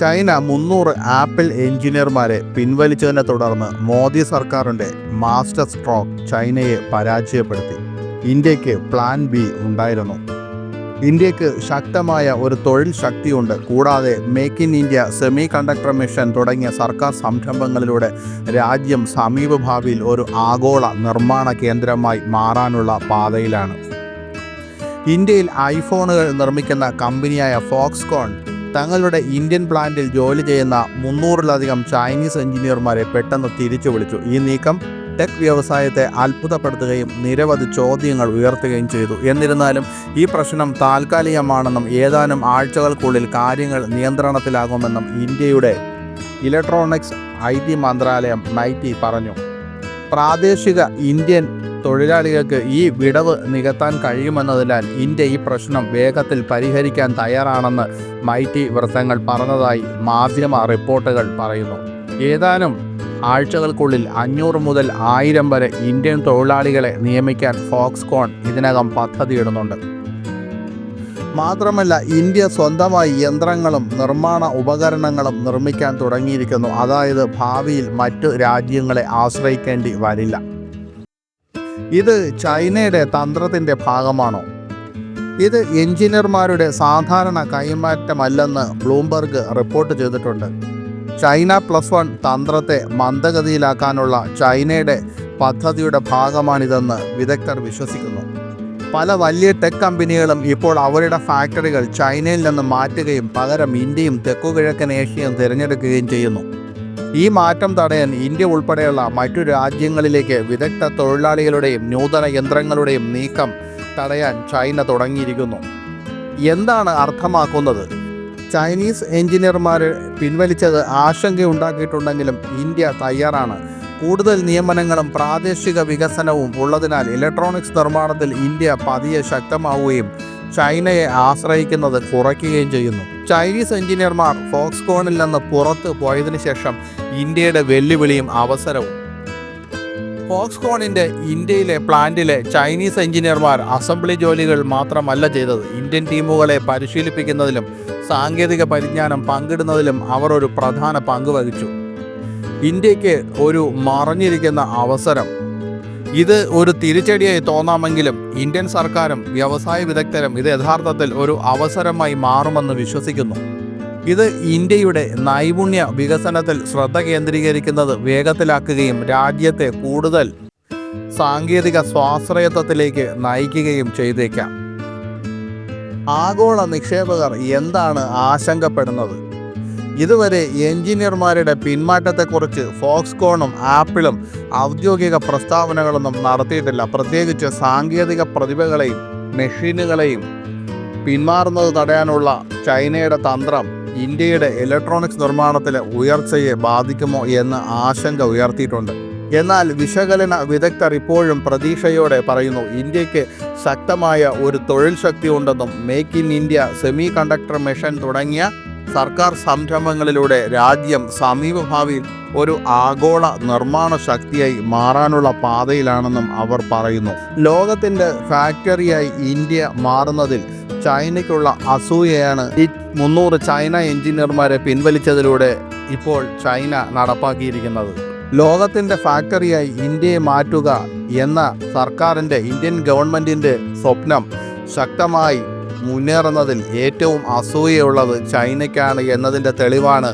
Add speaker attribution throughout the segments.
Speaker 1: China മുന്നൂറ് apple എഞ്ചിനീയർമാരെ പിൻവലിച്ചതിനെ തുടർന്ന് മോദി സർക്കാരിന്റെ മാസ്റ്റർ സ്ട്രോക്ക് ചൈനയെ പരാജയപ്പെടുത്തി. ഇന്ത്യയ്ക്ക് പ്ലാൻ ബി ഉണ്ടായിരുന്നു. ഇന്ത്യയ്ക്ക് ശക്തമായ ഒരു തൊഴിൽ ശക്തിയുണ്ട്. കൂടാതെ make in India semiconductor mission തുടങ്ങിയ സർക്കാർ സംരംഭങ്ങളിലൂടെ രാജ്യം സമീപഭാവിയിൽ ഒരു ആഗോള നിർമ്മാണ കേന്ദ്രമായി മാറാനുള്ള പാതയിലാണ്. ഇന്ത്യയിൽ ഐഫോണുകൾ നിർമ്മിക്കുന്ന കമ്പനിയായ ഫോക്സ്കോൺ തങ്ങളുടെ ഇന്ത്യൻ പ്ലാന്റിൽ ജോലി ചെയ്യുന്ന മുന്നൂറിലധികം ചൈനീസ് എഞ്ചിനീയർമാരെ പെട്ടെന്ന് തിരിച്ചു വിളിച്ചു ഈ നീക്കം ടെക് വ്യവസായത്തെ അത്ഭുതപ്പെടുത്തുകയും നിരവധി ചോദ്യങ്ങൾ ഉയർത്തുകയും ചെയ്തു. എന്നിരുന്നാലും ഈ പ്രശ്നം താൽക്കാലികമാണെന്നും ഏതാനും ആഴ്ചകൾക്കുള്ളിൽ കാര്യങ്ങൾ നിയന്ത്രണത്തിലാകുമെന്നും ഇന്ത്യയുടെ ഇലക്ട്രോണിക്സ് ഐ ടി മന്ത്രാലയം നൈറ്റി പറഞ്ഞു. പ്രാദേശിക ഇന്ത്യൻ തൊഴിലാളികൾക്ക് ഈ വിടവ് നികത്താൻ കഴിയുമെന്നതിനാൽ ഇന്ത്യ ഈ പ്രശ്നം വേഗത്തിൽ പരിഹരിക്കാൻ തയ്യാറാണെന്ന് മൈറ്റി വൃത്തങ്ങൾ പറഞ്ഞതായി മാധ്യമ റിപ്പോർട്ടുകൾ പറയുന്നു. ഏതാനും ആഴ്ചകൾക്കുള്ളിൽ അഞ്ഞൂറ് മുതൽ ആയിരം വരെ ഇന്ത്യൻ തൊഴിലാളികളെ നിയമിക്കാൻ ഫോക്സ്കോൺ ഇതിനകം പദ്ധതിയിടുന്നുണ്ട്. മാത്രമല്ല ഇന്ത്യ സ്വന്തമായി യന്ത്രങ്ങളും നിർമ്മാണ ഉപകരണങ്ങളും നിർമ്മിക്കാൻ തുടങ്ങിയിരിക്കുന്നു. അതായത് ഭാവിയിൽ മറ്റു രാജ്യങ്ങളെ ആശ്രയിക്കേണ്ടി വരില്ല. ഇത് ചൈനയുടെ തന്ത്രത്തിന്റെ ഭാഗമാണോ? ഇത് എഞ്ചിനീയർമാരുടെ സാധാരണ കൈമാറ്റമല്ലെന്ന് ബ്ലൂംബർഗ് റിപ്പോർട്ട് ചെയ്തിട്ടുണ്ട്. ചൈന പ്ലസ് വൺ തന്ത്രത്തെ മന്ദഗതിയിലാക്കാനുള്ള ചൈനയുടെ പദ്ധതിയുടെ ഭാഗമാണിതെന്ന് വിദഗ്ധർ വിശ്വസിക്കുന്നു. പല വലിയ ടെക് കമ്പനികളും ഇപ്പോൾ അവരുടെ ഫാക്ടറികൾ ചൈനയിൽ നിന്ന് മാറ്റുകയും പകരം ഇന്ത്യയും തെക്കുകിഴക്കൻ ഏഷ്യയും തിരഞ്ഞെടുക്കുകയും ചെയ്യുന്നു. ഈ മാറ്റം തടയാൻ ഇന്ത്യ ഉൾപ്പെടെയുള്ള മറ്റു രാജ്യങ്ങളിലേക്ക് വിദഗ്ധ തൊഴിലാളികളുടെയും നൂതന യന്ത്രങ്ങളുടെയും നീക്കം തടയാൻ ചൈന തുടങ്ങിയിരിക്കുന്നു. എന്താണ് അർത്ഥമാക്കുന്നത്? ചൈനീസ് എഞ്ചിനീയർമാർ പിൻവലിച്ചത് ആശങ്കയുണ്ടാക്കിയിട്ടുണ്ടെങ്കിലും ഇന്ത്യ തയ്യാറാണ്. കൂടുതൽ നിയമനങ്ങളും പ്രാദേശിക വികസനവും ഉള്ളതിനാൽ ഇലക്ട്രോണിക്സ് നിർമ്മാണത്തിൽ ഇന്ത്യ പതിയെ ശക്തമാവുകയും ചൈനയെ ആശ്രയിക്കുന്നത് കുറയ്ക്കുകയും ചെയ്യുന്നു. ചൈനീസ് എഞ്ചിനീയർമാർ ഫോക്സ്കോണിൽ നിന്ന് പുറത്ത് പോയതിനു ശേഷം ഇന്ത്യയുടെ വെല്ലുവിളിയും അവസരവും. ഫോക്സ്കോണിന്റെ ഇന്ത്യയിലെ പ്ലാന്റിലെ ചൈനീസ് എഞ്ചിനീയർമാർ അസംബ്ലി ജോലികൾ മാത്രമല്ല ചെയ്തത്. ഇന്ത്യൻ ടീമുകളെ പരിശീലിപ്പിക്കുന്നതിലും സാങ്കേതിക പരിജ്ഞാനം പങ്കിടുന്നതിലും അവർ ഒരു പ്രധാന പങ്ക് വഹിച്ചു. ഇന്ത്യയ്ക്ക് ഒരു മറഞ്ഞിരിക്കുന്ന അവസരം ഇത് ഒരു തിരിച്ചടിയായി തോന്നാമെങ്കിലും ഇന്ത്യൻ സർക്കാരും വ്യവസായ വിദഗ്ധരും ഇത് യഥാർത്ഥത്തിൽ ഒരു അവസരമായി മാറുമെന്ന് വിശ്വസിക്കുന്നു. ഇത് ഇന്ത്യയുടെ നൈപുണ്യ വികസനത്തിൽ ശ്രദ്ധ കേന്ദ്രീകരിക്കുന്നത് വേഗത്തിലാക്കുകയും രാജ്യത്തെ കൂടുതൽ സാങ്കേതിക സ്വാശ്രയത്വത്തിലേക്ക് നയിക്കുകയും ചെയ്തേക്കാം. ആഗോള നിക്ഷേപകർ എന്താണ് ആശങ്കപ്പെടുന്നത്? ഇതുവരെ എഞ്ചിനീയർമാരുടെ പിന്മാറ്റത്തെക്കുറിച്ച് ഫോക്സ്കോണും ആപ്പിളും ഔദ്യോഗിക പ്രസ്താവനകളൊന്നും നടത്തിയിട്ടില്ല. പ്രത്യേകിച്ച് സാങ്കേതിക പ്രതിഭകളെയും മെഷീനുകളെയും പിന്മാറുന്നത് തടയാനുള്ള ചൈനയുടെ തന്ത്രം ഇന്ത്യയുടെ ഇലക്ട്രോണിക്സ് നിർമ്മാണത്തിലെ ഉയർച്ചയെ ബാധിക്കുമോ എന്ന് ആശങ്ക ഉയർത്തിയിട്ടുണ്ട്. എന്നാൽ വിശകലന വിദഗ്ധർ ഇപ്പോഴും പ്രതീക്ഷയോടെ പറയുന്നു ഇന്ത്യയ്ക്ക് ശക്തമായ ഒരു തൊഴിൽ ശക്തി ഉണ്ടെന്നും make in India semiconductor mission തുടങ്ങിയ സർക്കാർ സംരംഭങ്ങളിലൂടെ രാജ്യം സമീപഭാവിയിൽ ഒരു ആഗോള നിർമ്മാണ ശക്തിയായി മാറാനുള്ള പാതയിലാണെന്നും അവർ പറയുന്നു. ലോകത്തിന്റെ ഫാക്ടറിയായി ഇന്ത്യ മാറുന്നതിൽ ചൈനയ്ക്കുള്ള അസൂയയാണ്. ഈ മുന്നൂറ് ചൈന എഞ്ചിനീയർമാരെ പിൻവലിച്ചതിലൂടെ ഇപ്പോൾ ചൈന നടപ്പാക്കിയിരിക്കുന്നത്. ലോകത്തിന്റെ ഫാക്ടറിയായി ഇന്ത്യയെ മാറ്റുക എന്ന സർക്കാരിന്റെ ഇന്ത്യൻ ഗവൺമെന്റിന്റെ സ്വപ്നം ശക്തമായി മുന്നേറുന്നതിൽ ഏറ്റവും അസൂയയുള്ളത് ചൈനയ്ക്കാണ് എന്നതിന്റെ തെളിവാണ്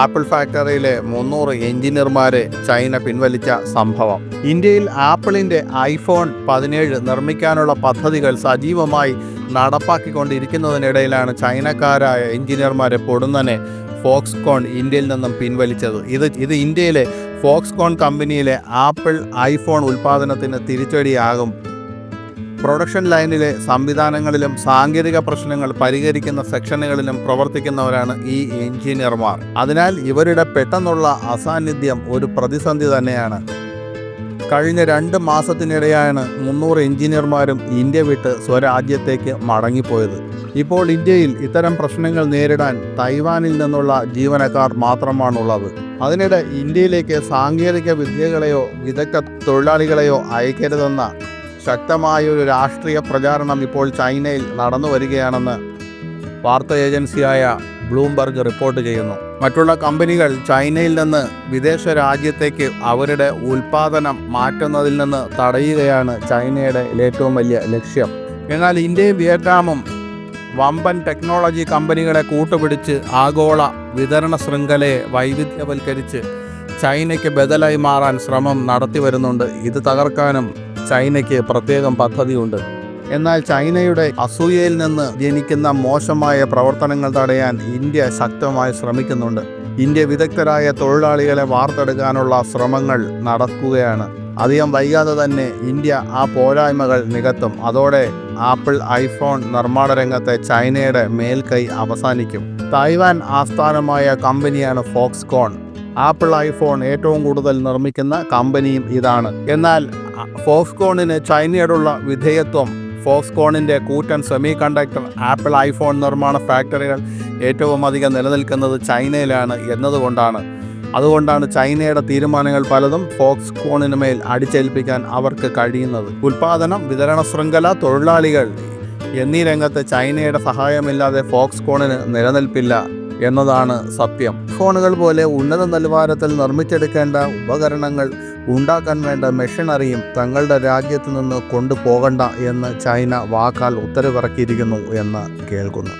Speaker 1: ആപ്പിൾ ഫാക്ടറിയിലെ മുന്നൂറ് എഞ്ചിനീയർമാരെ ചൈന പിൻവലിച്ച സംഭവം. ഇന്ത്യയിൽ ആപ്പിളിന്റെ ഐഫോൺ പതിനേഴ് നിർമ്മിക്കാനുള്ള പദ്ധതികൾ സജീവമായി നടപ്പാക്കിക്കൊണ്ടിരിക്കുന്നതിനിടയിലാണ് ചൈനക്കാരായ എഞ്ചിനീയർമാരെ പൊടുന്നനെ ഫോക്സ്കോൺ ഇന്ത്യയിൽ നിന്നും പിൻവലിച്ചത്. ഇത് ഇത് ഇന്ത്യയിലെ ഫോക്സ്കോൺ കമ്പനിയിലെ ആപ്പിൾ ഐഫോൺ ഉൽപ്പാദനത്തിന് തിരിച്ചടിയാകും. പ്രൊഡക്ഷൻ ലൈനിലെ സംവിധാനങ്ങളിലും സാങ്കേതിക പ്രശ്നങ്ങൾ പരിഹരിക്കുന്ന സെക്ഷനുകളിലും പ്രവർത്തിക്കുന്നവരാണ് ഈ എഞ്ചിനീയർമാർ. അതിനാൽ ഇവരുടെ പെട്ടെന്നുള്ള അസാന്നിധ്യം ഒരു പ്രതിസന്ധി തന്നെയാണ്. കഴിഞ്ഞ രണ്ട് മാസത്തിനിടെയാണ് മുന്നൂറ് എഞ്ചിനീയർമാരും ഇന്ത്യ വിട്ട് സ്വരാജ്യത്തേക്ക് മടങ്ങിപ്പോയത്. ഇപ്പോൾ ഇന്ത്യയിൽ ഇത്തരം പ്രശ്നങ്ങൾ നേരിടാൻ തൈവാനിൽ നിന്നുള്ള ജീവനക്കാർ മാത്രമാണുള്ളത്. അതിനിടെ ഇന്ത്യയിലേക്ക് സാങ്കേതിക വിദ്യകളെയോ വിദഗ്ധ തൊഴിലാളികളെയോ അയക്കരുതെന്ന ശക്തമായ ഒരു രാഷ്ട്രീയ പ്രചാരണം ഇപ്പോൾ ചൈനയിൽ നടന്നു വരികയാണെന്ന് വാർത്താ ഏജൻസിയായ ബ്ലൂംബർഗ് റിപ്പോർട്ട് ചെയ്യുന്നു. മറ്റുള്ള കമ്പനികൾ ചൈനയിൽ നിന്ന് വിദേശ രാജ്യത്തേക്ക് അവരുടെ ഉൽപാദനം മാറ്റുന്നതിൽ നിന്ന് തടയുകയാണ് ചൈനയുടെ ഏറ്റവും വലിയ ലക്ഷ്യം. എന്നാൽ ഇന്ത്യയും വിയറ്റ്നാമും വമ്പൻ ടെക്നോളജി കമ്പനികളെ കൂട്ടുപിടിച്ച് ആഗോള വിതരണ ശൃംഖലയെ വൈവിധ്യവൽക്കരിച്ച് ചൈനയ്ക്ക് ബദലായി മാറാൻ ശ്രമം നടത്തി വരുന്നുണ്ട്. ഇത് തകർക്കാനും ചൈനയ്ക്ക് പ്രത്യേകം പദ്ധതിയുണ്ട്. എന്നാൽ ചൈനയുടെ അസൂയയിൽ നിന്ന് ജനിക്കുന്ന മോശമായ പ്രവർത്തനങ്ങൾ തടയാൻ ഇന്ത്യ ശക്തമായി ശ്രമിക്കുന്നുണ്ട്. ഇന്ത്യ വിദഗ്ധരായ തൊഴിലാളികളെ വാർത്തെടുക്കാനുള്ള ശ്രമങ്ങൾ നടക്കുകയാണ്. അധികം വൈകാതെ തന്നെ ഇന്ത്യ ആ പോരായ്മകൾ നികത്തും. അതോടെ ആപ്പിൾ ഐഫോൺ നിർമ്മാണ രംഗത്തെ ചൈനയുടെ മേൽക്കൈ അവസാനിക്കും. തായ്വാൻ ആസ്ഥാനമായ കമ്പനിയാണ് ഫോക്സ്കോൺ. ആപ്പിൾ ഐഫോൺ ഏറ്റവും കൂടുതൽ നിർമ്മിക്കുന്ന കമ്പനിയും ഇതാണ്. എന്നാൽ ഫോക്സ്കോണിന് ചൈനയോടുള്ള വിധേയത്വം ഫോക്സ്കോണിന്റെ കൂറ്റൻ സെമി കണ്ടക്ടർ ആപ്പിൾ ഐഫോൺ നിർമ്മാണ ഫാക്ടറികൾ ഏറ്റവും അധികം നിലനിൽക്കുന്നത് ചൈനയിലാണ് എന്നതുകൊണ്ടാണ്. അതുകൊണ്ടാണ് ചൈനയുടെ തീരുമാനങ്ങൾ പലതും ഫോക്സ്കോണിന് മേൽ അടിച്ചേൽപ്പിക്കാൻ അവർക്ക് കഴിയുന്നത്. ഉൽപാദനം വിതരണ ശൃംഖല തൊഴിലാളികൾ എന്നീ രംഗത്ത് ചൈനയുടെ സഹായമില്ലാതെ ഫോക്സ്കോണിന് നിലനിൽപ്പില്ല. എന്നതാണ് സത്യം. ഫോണുകൾ പോലെ ഉന്നത നിലവാരത്തിൽ നിർമ്മിച്ചെടുക്കേണ്ട ഉപകരണങ്ങൾ ഉണ്ടാക്കാൻ വേണ്ട മെഷീനറിയും തങ്ങളുടെ രാജ്യത്ത് നിന്ന് കൊണ്ടുപോകണ്ട എന്ന് ചൈന വാക്കാൽ ഉത്തരവിറക്കിയിരിക്കുന്നു എന്ന് കേൾക്കുന്നു.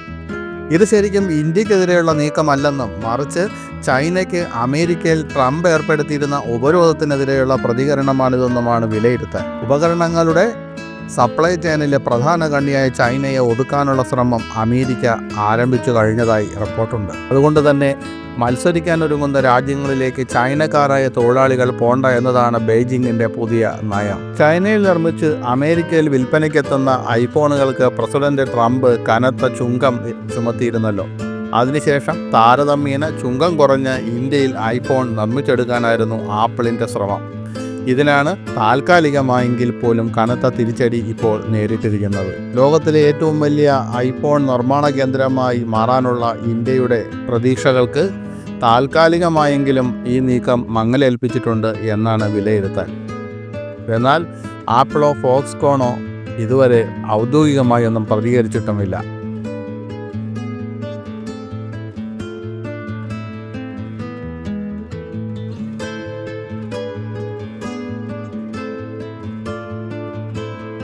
Speaker 1: ഇത് ശരിക്കും ഇന്ത്യക്കെതിരെയുള്ള നീക്കമല്ലെന്നും മറിച്ച് ചൈനയ്ക്ക് അമേരിക്കയിൽ ട്രംപ് ഏർപ്പെടുത്തിയിരുന്ന ഉപരോധത്തിനെതിരെയുള്ള പ്രതികരണമാണിതെന്നുമാണ് വിലയിരുത്തൽ. ഉപകരണങ്ങളുടെ സപ്ലൈ ചെയിനിലെ പ്രധാന കണ്ണിയായ ചൈനയെ ഒതുക്കാനുള്ള ശ്രമം അമേരിക്ക ആരംഭിച്ചു കഴിഞ്ഞതായി റിപ്പോർട്ടുണ്ട്. അതുകൊണ്ട് തന്നെ മത്സരിക്കാനൊരുങ്ങുന്ന രാജ്യങ്ങളിലേക്ക് ചൈനക്കാരായ തൊഴിലാളികൾ പോണ്ട എന്നതാണ് ബെയ്ജിങ്ങിന്റെ പുതിയ നയം. ചൈനയിൽ നിർമ്മിച്ച് അമേരിക്കയിൽ വിൽപ്പനയ്ക്കെത്തുന്ന ഐഫോണുകൾക്ക് പ്രസിഡന്റ് ട്രംപ് കനത്ത ചുങ്കം ചുമത്തിയിരുന്നല്ലോ. അതിനുശേഷം താരതമ്യേന ചുങ്കം കുറഞ്ഞ് ഇന്ത്യയിൽ ഐഫോൺ നിർമ്മിച്ചെടുക്കാനായിരുന്നു ആപ്പിളിന്റെ ശ്രമം. ഇതിനാണ് താൽക്കാലികമായെങ്കിൽ പോലും കനത്ത തിരിച്ചടി ഇപ്പോൾ നേരിട്ടിരിക്കുന്നത്. ലോകത്തിലെ ഏറ്റവും വലിയ ഐഫോൺ നിർമ്മാണ കേന്ദ്രമായി മാറാനുള്ള ഇന്ത്യയുടെ പ്രതീക്ഷകൾക്ക് താൽക്കാലികമായെങ്കിലും ഈ നീക്കം മങ്ങലേൽപ്പിച്ചിട്ടുണ്ട് എന്നാണ് വിലയിരുത്തൽ. എന്നാൽ ആപ്പിളോ ഫോക്സ്കോണോ ഇതുവരെ ഔദ്യോഗികമായി ഒന്നും പ്രതികരിച്ചിട്ടുമില്ല.